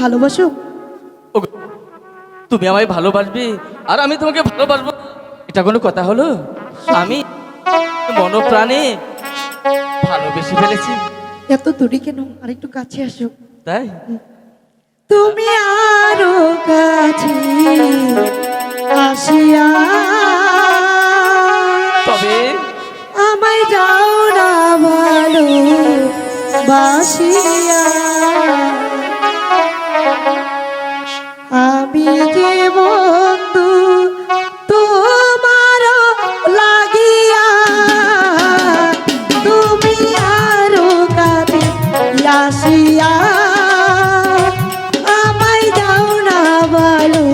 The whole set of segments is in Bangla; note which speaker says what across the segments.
Speaker 1: ভালোবাসো?
Speaker 2: তুমি আমায় ভালোবাসবে আর আমি তোমাকে ভালোবাসবো। এটা কোনো কথা হলো? আমি মনপ্রাণে ভালোবেসে ফেলেছি।
Speaker 1: এত দূরে কেন? আর একটু কাছে আসো।
Speaker 2: তাই?
Speaker 1: তুমি আরও কাছে আসিয়া
Speaker 2: তবে
Speaker 1: আমায় যাও না ভালো বাসিয়া আসিয়া আমায় দাও না ভালো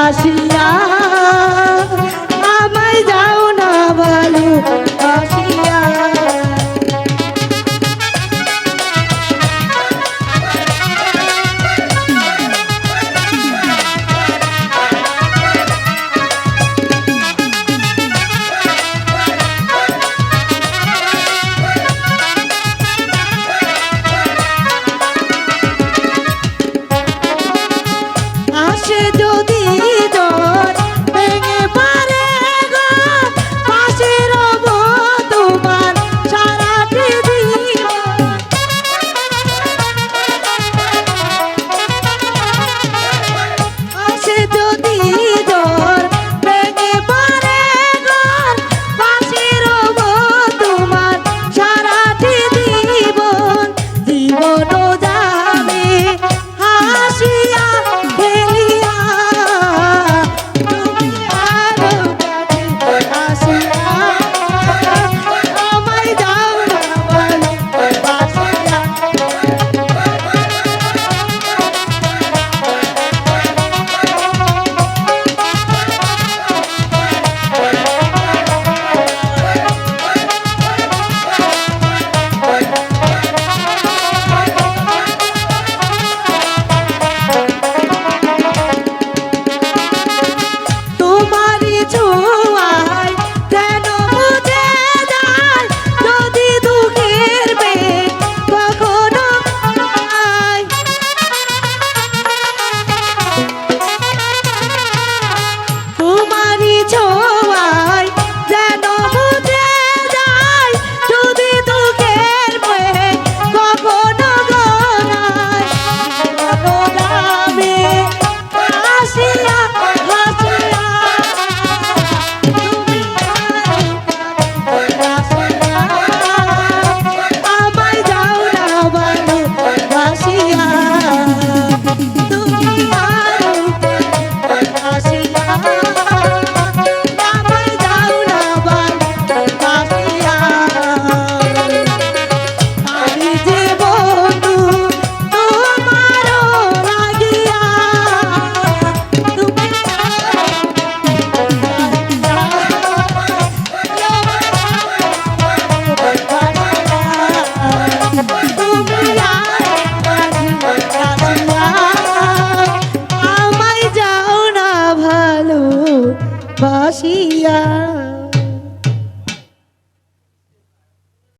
Speaker 1: আসিয়া